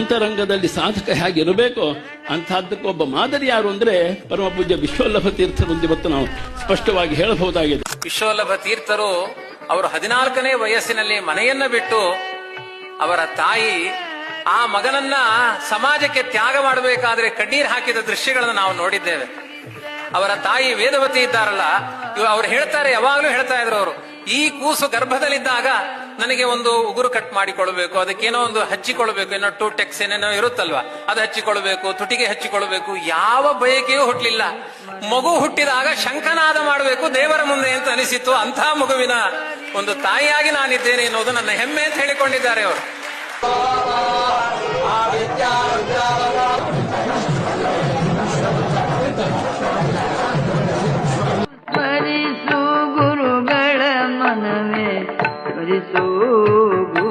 ಅಂತರಂಗದಲ್ಲಿ ಸಾಧಕ ಹೇಗಿರಬೇಕು ಅಂತಹದ್ದಕ್ಕೆ ಒಬ್ಬ ಮಾದರಿ ಯಾರು ಅಂದ್ರೆ ಪರಮ ಪೂಜ್ಯ ವಿಶ್ವಲ್ಲಭ ತೀರ್ಥರು ಇವತ್ತು ನಾವು ಸ್ಪಷ್ಟವಾಗಿ ಹೇಳಬಹುದಾಗಿದೆ. ವಿಶ್ವಲ್ಲಭ ತೀರ್ಥರು ಅವರು ಹದಿನಾಲ್ಕನೇ ವಯಸ್ಸಿನಲ್ಲಿ ಮನೆಯನ್ನ ಬಿಟ್ಟು ಅವರ ತಾಯಿ ಆ ಮಗನನ್ನ ಸಮಾಜಕ್ಕೆ ತ್ಯಾಗ ಮಾಡಬೇಕಾದ್ರೆ ಕಣ್ಣೀರ್ ಹಾಕಿದ ದೃಶ್ಯಗಳನ್ನು ನಾವು ನೋಡಿದ್ದೇವೆ. ಅವರ ತಾಯಿ ವೇದವತಿ ಇದ್ದಾರಲ್ಲ ಅವ್ರು ಹೇಳ್ತಾರೆ, ಯಾವಾಗ್ಲೂ ಹೇಳ್ತಾ ಇದ್ರು ಅವರು. ಈ ಕೂಸು ಗರ್ಭದಲ್ಲಿದ್ದಾಗ ನನಗೆ ಒಂದು ಉಗುರು ಕಟ್ ಮಾಡಿಕೊಳ್ಬೇಕು ಅದಕ್ಕೇನೋ ಒಂದು ಹಚ್ಚಿಕೊಳ್ಬೇಕು, ಏನೋ ಟೂ ಟೆಕ್ಸ್ ಏನೇನೋ ಇರುತ್ತಲ್ವಾ, ಅದು ಹಚ್ಚಿಕೊಳ್ಬೇಕು, ತುಟಿಗೆ ಹಚ್ಚಿಕೊಳ್ಬೇಕು, ಯಾವ ಬಯಕೆಯೂ ಹುಟ್ಟಲಿಲ್ಲ ಮಗು ಹುಟ್ಟಿದಾಗ ಶಂಖನಾದ ಮಾಡಬೇಕು, ದೇವರ ಮುಂದೆ ಅಂತ ಅನಿಸಿತ್ತು, ಅಂಥ ಮಗುವಿನ ಒಂದು ತಾಯಿಯಾಗಿ ನಾನಿದ್ದೇನೆ ಎನ್ನುವುದು ನನ್ನ ಹೆಮ್ಮೆ ಅಂತ ಹೇಳಿಕೊಂಡಿದ್ದಾರೆ ಅವರು. ಗೋ